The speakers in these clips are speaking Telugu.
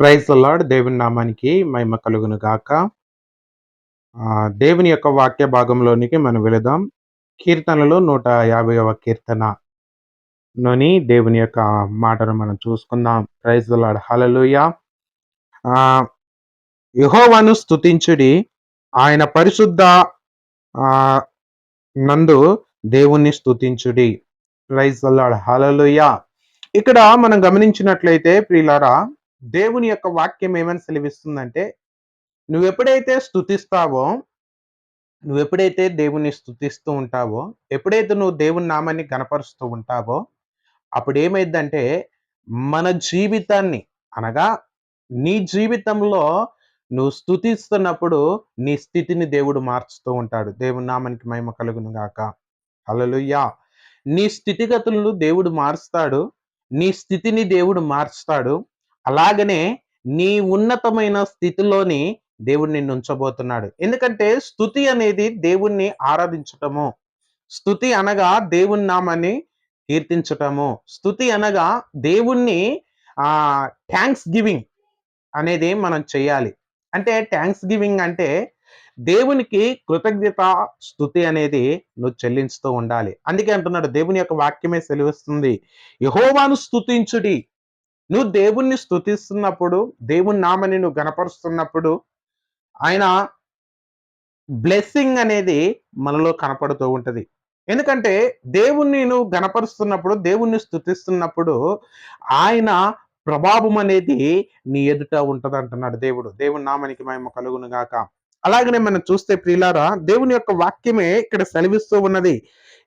ప్రైజ్ లార్డ్ దేవుని నామానికి మహిమ కలుగును గాక. దేవుని యొక్క వాక్య భాగంలోనికి మనం వెళదాం. కీర్తనలో నూట యాభైవ కీర్తన లోని దేవుని యొక్క మాటను మనం చూసుకుందాం. ప్రైజ్ లార్డ్ హలలుయ యహోవాను స్తుతించుడి. ఆయన పరిశుద్ధ నందు దేవుణ్ణి స్తుతించుడి. ప్రైజ్ లార్డ్ హలలుయ ఇక్కడ మనం గమనించినట్లయితే ప్రియులారా దేవుని యొక్క వాక్యం ఏమని సెలవిస్తుందంటే నువ్వు ఎప్పుడైతే స్థుతిస్తావో నువ్వు ఎప్పుడైతే దేవుని స్థుతిస్తూ ఉంటావో ఎప్పుడైతే నువ్వు దేవుని నామాన్ని గనపరుస్తూ ఉంటావో అప్పుడు ఏమైందంటే మన జీవితాన్ని అనగా నీ జీవితంలో నువ్వు స్థుతిస్తున్నప్పుడు నీ స్థితిని దేవుడు మార్చుతూ ఉంటాడు. దేవుని నామానికి మహిమ కలుగును గాక. అలలుయ్యా నీ స్థితిగతులను దేవుడు మారుస్తాడు. నీ స్థితిని దేవుడు మార్చుతాడు. అలాగనే నీ ఉన్నతమైన స్థితిలోని దేవుడు నిన్ను ఉంచబోతున్నాడు. ఎందుకంటే స్థుతి అనేది దేవుణ్ణి ఆరాధించటము. స్థుతి అనగా దేవుని నామాన్ని కీర్తించటము. స్థుతి అనగా దేవుణ్ణి ఆ థ్యాంక్స్ గివింగ్ అనేది మనం చేయాలి. అంటే థ్యాంక్స్ గివింగ్ అంటే దేవునికి కృతజ్ఞత స్థుతి అనేది నువ్వు చెల్లించుతూ ఉండాలి. అందుకే అంటున్నాడు దేవుని యొక్క వాక్యమే సెలవిస్తుంది. యహోవాను స్థుతించుడి. నువ్వు దేవుణ్ణి స్థుతిస్తున్నప్పుడు దేవుని నామని నువ్వు గనపరుస్తున్నప్పుడు ఆయన బ్లెస్సింగ్ అనేది మనలో కనపడుతూ ఉంటుంది. ఎందుకంటే దేవుణ్ణి నువ్వు గనపరుస్తున్నప్పుడు దేవుణ్ణి స్థుతిస్తున్నప్పుడు ఆయన ప్రభావం అనేది నీ ఎదుట ఉంటుంది అంటున్నాడు దేవుడు. దేవుని నామానికి మేము కలుగును గాక అలాగనే మనం చూస్తే ప్రియులారా దేవుని యొక్క వాక్యమే ఇక్కడ సెలవిస్తూ ఉన్నది.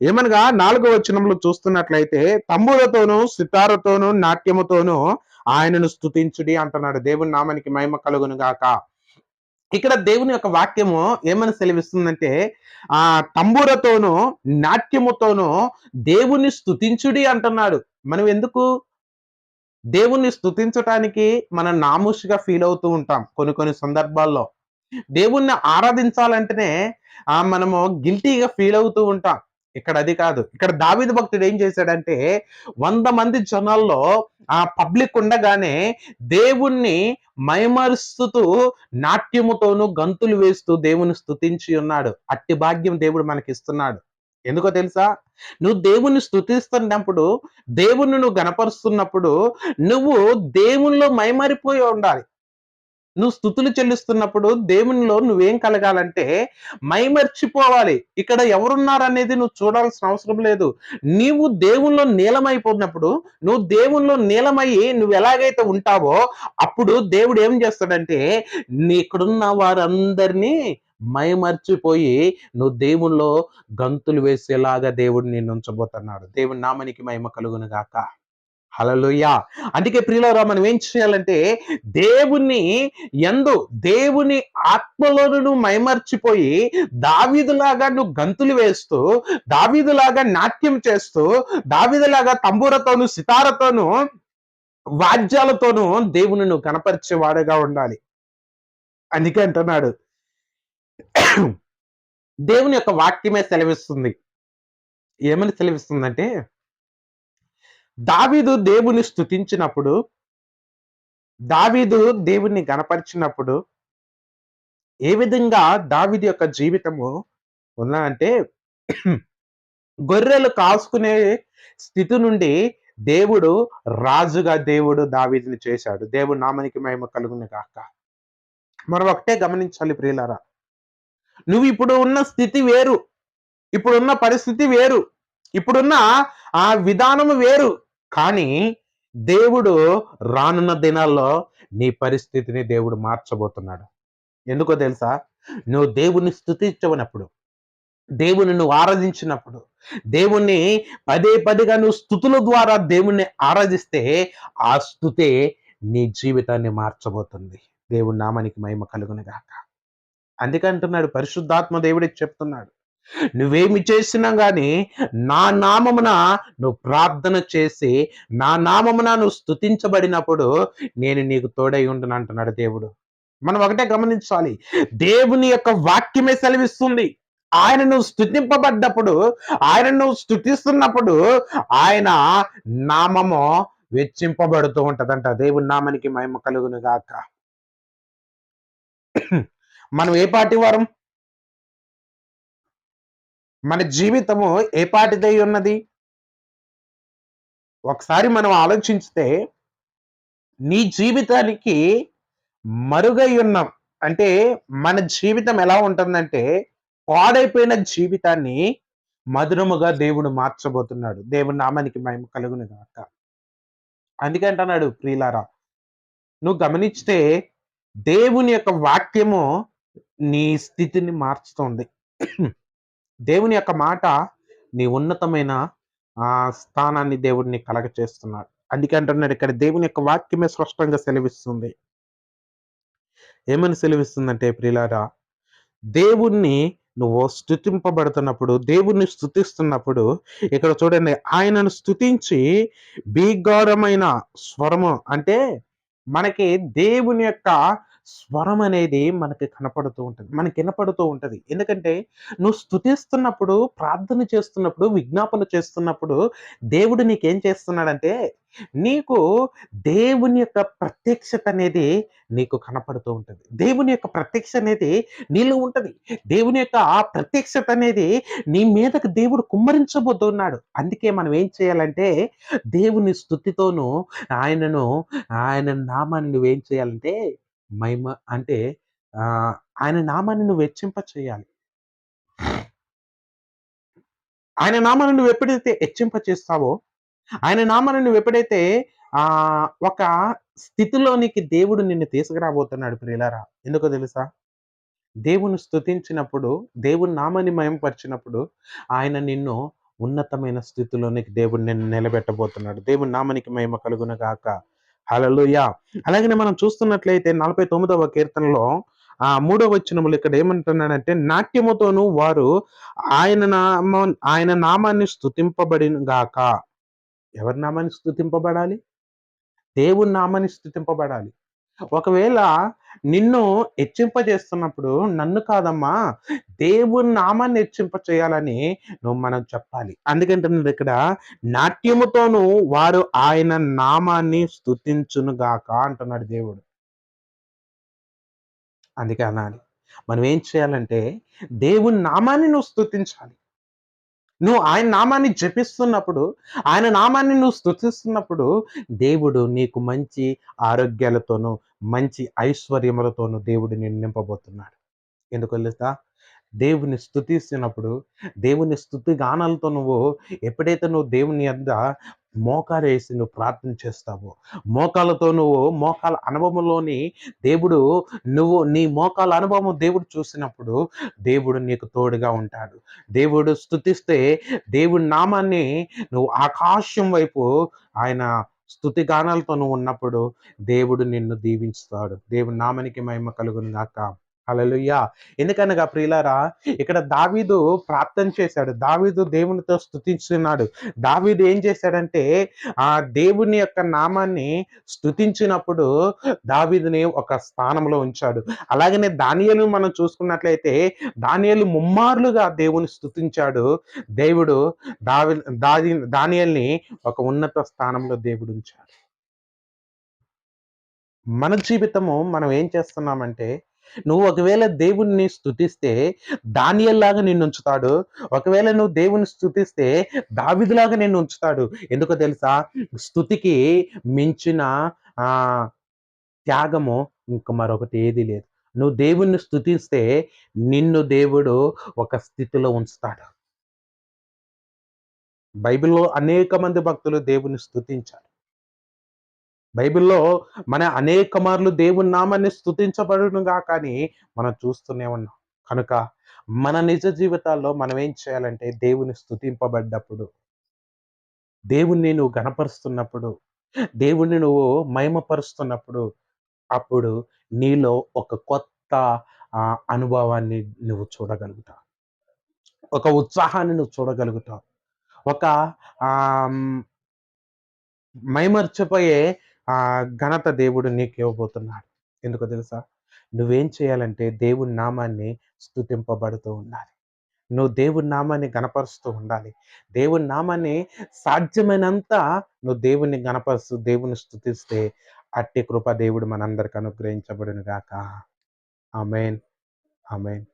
ఏమనగా నాలుగో వచనంలో చూస్తున్నట్లయితే తంబులతోనూ సితారతోనూ నాట్యముతోనూ ఆయనను స్తుతించుడి అంటున్నాడు. దేవుని నామానికి మహిమ కలుగును గాక. ఇక్కడ దేవుని యొక్క వాక్యము ఏమని సెలవిస్తుందంటే ఆ తంబూరతోనూ నాట్యముతోనూ దేవుని స్థుతించుడి అంటున్నాడు. మనం ఎందుకు? దేవుణ్ణి స్థుతించటానికి మనం నామూషిగా ఫీల్ అవుతూ ఉంటాం. కొన్ని కొన్ని సందర్భాల్లో. దేవుణ్ణి ఆరాధించాలంటేనే ఆ మనము గిల్టీగా ఫీల్ అవుతూ ఉంటాం. ఇక్కడ అది కాదు. ఇక్కడ దావిద భక్తుడు ఏం చేశాడంటే వంద మంది జనాల్లో ఆ పబ్లిక్ ఉండగానే దేవుణ్ణి మైమరుస్తూ నాట్యముతోనూ గంతులు వేస్తూ దేవుని స్తుతించి ఉన్నాడు. అట్టి భాగ్యం దేవుడు మనకి ఇస్తున్నాడు ఎందుకో తెలుసా? నువ్వు దేవుణ్ణి స్థుతిస్తున్నప్పుడు దేవుణ్ణి నువ్వు గనపరుస్తున్నప్పుడు నువ్వు దేవునిలో మైమరిపోయి ఉండాలి. నువ్వు స్థుతులు చెల్లిస్తున్నప్పుడు దేవునిలో నువ్వేం కలగాలంటే మైమర్చిపోవాలి. ఇక్కడ ఎవరున్నారనేది నువ్వు చూడాల్సిన అవసరం లేదు. నీవు దేవుల్లో నీలమైపోయినప్పుడు నువ్వు దేవుల్లో నీలమయ్యి నువ్వు ఎలాగైతే ఉంటావో అప్పుడు దేవుడు ఏం చేస్తాడంటే నీ ఇక్కడున్న వారందరినీ మైమర్చిపోయి నువ్వు దేవుల్లో గంతులు వేసేలాగా దేవుడు నిన్ను ఉంచబోతున్నాడు. దేవుడి నామనికి మహిమ కలుగును గాక. హలలుయా అందుకే ప్రియులరా మనం ఏం చేయాలంటే దేవుని ఎందు దేవుని ఆత్మలోను నువ్వు మైమర్చిపోయి దావీదులాగా నువ్వు గంతులు వేస్తూ దావీదులాగా నాట్యం చేస్తూ దావీదులాగా తంబూరతోను సితారతోను వాద్యాలతోనూ దేవుని నువ్వు కనపరిచేవాడుగా ఉండాలి. అందుకే అంటున్నాడు. దేవుని యొక్క వాక్యమే సెలవిస్తుంది. ఏమని సెలవిస్తుందంటే దావీదు దేవుని స్తుతించినప్పుడు దావీదు దేవుణ్ణి గనపరిచినప్పుడు ఏ విధంగా దావీదు యొక్క జీవితము అంటే గొర్రెలు కాసుకునే స్థితి నుండి దేవుడు రాజుగా దేవుడు దావీదుని చేశాడు. దేవుడు నామనికి మేము కలుగుని కాక మనం ఒకటే గమనించాలి ప్రియులారా. నువ్వు ఇప్పుడు ఉన్న స్థితి వేరు. ఇప్పుడున్న పరిస్థితి వేరు. ఇప్పుడున్న ఆ విధానము వేరు. కానీ దేవుడు రానున్న దినాల్లో నీ పరిస్థితిని దేవుడు మార్చబోతున్నాడు. ఎందుకో తెలుసా? నువ్వు దేవుని స్థుతించవనప్పుడు దేవుని నువ్వు ఆరాధించినప్పుడు దేవుణ్ణి పదే పదిగా నువ్వు స్థుతుల ద్వారా దేవుణ్ణి ఆరాధిస్తే ఆ స్థుతే నీ జీవితాన్ని మార్చబోతుంది. దేవుడి నామానికి మహిమ కలుగునిగాక. అందుకంటున్నాడు పరిశుద్ధాత్మ దేవుడికి చెప్తున్నాడు నువ్వేమి చేసినా కానీ నా నామమున నువ్వు ప్రార్థన చేసి నా నామమున నువ్వు స్తుతించబడినప్పుడు నేను నీకు తోడై ఉండును అంటున్నాడు దేవుడు. మనం ఒకటే గమనించాలి. దేవుని యొక్క వాక్యమే సెలవిస్తుంది. ఆయన నువ్వు స్థుతింపబడ్డప్పుడు ఆయన నువ్వు స్థుతిస్తున్నప్పుడు ఆయన నామము వెచ్చింపబడుతూ ఉంటదంట. దేవుని నామానికి మహిమ కలుగును గాక. మనం ఏ పాటి వారం? మన జీవితము ఏ పాటిదై ఉన్నది? ఒకసారి మనం ఆలోచించితే నీ జీవితానికి మరుగై ఉన్నాం. అంటే మన జీవితం ఎలా ఉంటుందంటే పాడైపోయిన జీవితాన్ని మధురముగా దేవుడు మార్చబోతున్నాడు. దేవుడి నామానికి మేము కలుగును కాక అందుకంటున్నాడు ప్రియులారా నువ్వు గమనిస్తే దేవుని యొక్క వాక్యము నీ స్థితిని మార్చుతుంది. దేవుని యొక్క మాట నీ ఉన్నతమైన ఆ స్థానాన్ని దేవుడిని కలగ చేస్తున్నాడు అందుకే అంటున్నాడు ఇక్కడ దేవుని యొక్క వాక్యమే స్పష్టంగా సెలవిస్తుంది. ఏమని సెలవిస్తుందంటే ప్రిలారా దేవుణ్ణి నువ్వు స్థుతింపబడుతున్నప్పుడు దేవుణ్ణి స్థుతిస్తున్నప్పుడు ఇక్కడ చూడండి ఆయనను స్థుతించి భీగారమైన స్వరము అంటే మనకి దేవుని యొక్క స్వరం అనేది మనకి కనపడుతూ ఉంటుంది. మనకి వినపడుతూ ఉంటుంది. ఎందుకంటే నువ్వు స్థుతిస్తున్నప్పుడు ప్రార్థన చేస్తున్నప్పుడు విజ్ఞాపన చేస్తున్నప్పుడు దేవుడు నీకేం చేస్తున్నాడంటే నీకు దేవుని యొక్క ప్రత్యక్షత అనేది నీకు కనపడుతూ ఉంటుంది. దేవుని యొక్క ప్రత్యక్ష అనేది నీలో ఉంటుంది. దేవుని యొక్క ఆ ప్రత్యక్షత అనేది నీ మీదకి దేవుడు కుమ్మరించబోతున్నాడు. అందుకే మనం ఏం చేయాలంటే దేవుని స్థుతితోనూ ఆయనను ఆయన నామాన్ని నువ్వేం చేయాలంటే మహిమ అంటే ఆయన నామాన్ని నువ్వు హెచ్చింప చేయాలి. ఆయన నామాన్ని నువ్వు ఎప్పుడైతే హెచ్చింప చేస్తావో ఆయన నామాన్ని నువ్వు ఎప్పుడైతే ఆ ఒక స్థితిలోనికి దేవుడు నిన్ను తీసుకురాబోతున్నాడు ప్రియులారా ఎందుకో తెలుసా? దేవుని స్థుతించినప్పుడు దేవుని నామాన్ని మయంపరిచినప్పుడు ఆయన నిన్ను ఉన్నతమైన స్థితిలోనికి దేవుడు నిన్ను నిలబెట్టబోతున్నాడు. దేవుని నామానికి మహిమ కలుగునగాక హలలుయా అలాగనే మనం చూస్తున్నట్లయితే నలభై తొమ్మిదవ కీర్తనలో ఆ మూడవ వచనములు ఇక్కడ ఏమంటున్నాడంటే నాట్యముతోనూ వారు ఆయన నామ ఆయన నామాన్ని స్థుతింపబడిన గాక. ఎవరి నామాన్ని స్థుతింపబడాలి దేవుని నామాన్ని స్థుతింపబడాలి ఒకవేళ నిన్ను హెచ్చింపజేస్తున్నప్పుడు నన్ను కాదమ్మా దేవుని నామాన్ని హెచ్చింప చేయాలని నువ్వు మనం చెప్పాలి. అందుకంటున్నాడు ఇక్కడ నాట్యముతోనూ వారు ఆయన నామాన్ని స్థుతించునుగాక అంటున్నాడు దేవుడు. అందుకే అనాలి. మనం ఏం చేయాలంటే దేవుని నామాన్ని నువ్వు స్థుతించాలి నువ్వు ఆయన నామాన్ని జపిస్తున్నప్పుడు ఆయన నామాన్ని నువ్వు స్థుతిస్తున్నప్పుడు దేవుడు నీకు మంచి ఆరోగ్యాలతోనూ మంచి ఐశ్వర్యములతోనూ దేవుడు నిన్ను నింపబోతున్నాడు. ఎందుకు తెలుసా? దేవుని స్థుతిస్తున్నప్పుడు దేవుని స్థుతి గానాలతో నువ్వు ఎప్పుడైతే నువ్వు దేవుని అంద మోకాలు వేసి నువ్వు ప్రార్థన చేస్తావు. మోకాలతో నువ్వు మోకాల అనుభవంలోని దేవుడు నువ్వు నీ మోకాల అనుభవం దేవుడు చూసినప్పుడు దేవుడు నీకు తోడుగా ఉంటాడు. దేవుడు స్థుతిస్తే దేవుడి నామాన్ని నువ్వు ఆకాశం వైపు ఆయన స్థుతి గానాలతో నువ్వు ఉన్నప్పుడు దేవుడు నిన్ను దీవించుతాడు. దేవుడి నామానికి మహిమ కలుగును గాక అలలుయ్యా ఎందుకనగా ప్రియులారా ఇక్కడ దావీదు ప్రార్థన చేశాడు. దావీదు దేవునితో స్థుతించున్నాడు దావీదు ఏం చేశాడంటే ఆ దేవుని యొక్క నామాన్ని స్థుతించినప్పుడు దావీదుని ఒక స్థానంలో ఉంచాడు. అలాగనే దానియలు మనం చూసుకున్నట్లయితే దానియలు ముమ్మార్లుగా దేవుని స్థుతించాడు దేవుడు దావి దాది దానియల్ని ఒక ఉన్నత స్థానంలో దేవుడు ఉంచాడు. మన జీవితము మనం ఏం చేస్తున్నామంటే నువ్వు ఒకవేళ దేవుణ్ణి స్థుతిస్తే దానియల్లాగా నిన్ను ఉంచుతాడు. ఒకవేళ నువ్వు దేవుని స్థుతిస్తే దావిదిలాగా నిన్ను ఉంచుతాడు. ఎందుకో తెలుసా? స్థుతికి మించిన ఆ త్యాగము ఇంక మరొకటి ఏది లేదు. నువ్వు దేవుణ్ణి స్థుతిస్తే నిన్ను దేవుడు ఒక స్థితిలో ఉంచుతాడు. బైబిల్లో అనేక మంది భక్తులు దేవుని స్థుతించారు బైబిల్లో మన అనేక మార్లు దేవుని నామాన్ని స్థుతించబడునుగా కానీ మనం చూస్తూనే ఉన్నాం. కనుక మన నిజ జీవితాల్లో మనం ఏం చేయాలంటే దేవుని స్థుతింపబడ్డప్పుడు దేవుణ్ణి నువ్వు గణపరుస్తున్నప్పుడు దేవుణ్ణి నువ్వు మహిమపరుస్తున్నప్పుడు అప్పుడు నీలో ఒక కొత్త అనుభవాన్ని నువ్వు చూడగలుగుతావు. ఒక ఉత్సాహాన్ని నువ్వు చూడగలుగుతావు. ఒక మైమర్చిపోయే ఆ ఘనత దేవుడు నీకు ఇవ్వబోతున్నాడు ఎందుకో తెలుసా నువ్వేం చేయాలంటే దేవుని నామాన్ని స్థుతింపబడుతూ ఉండాలి నువ్వు దేవుని నామాన్ని గణపరుస్తూ ఉండాలి. దేవుని నామాన్ని సాధ్యమైనంత నువ్వు దేవుణ్ణి గణపరుస్తూ దేవుని స్థుతిస్తే అట్టి కృప దేవుడు మనందరికి అనుగ్రహించబడును గాక. Amen amen.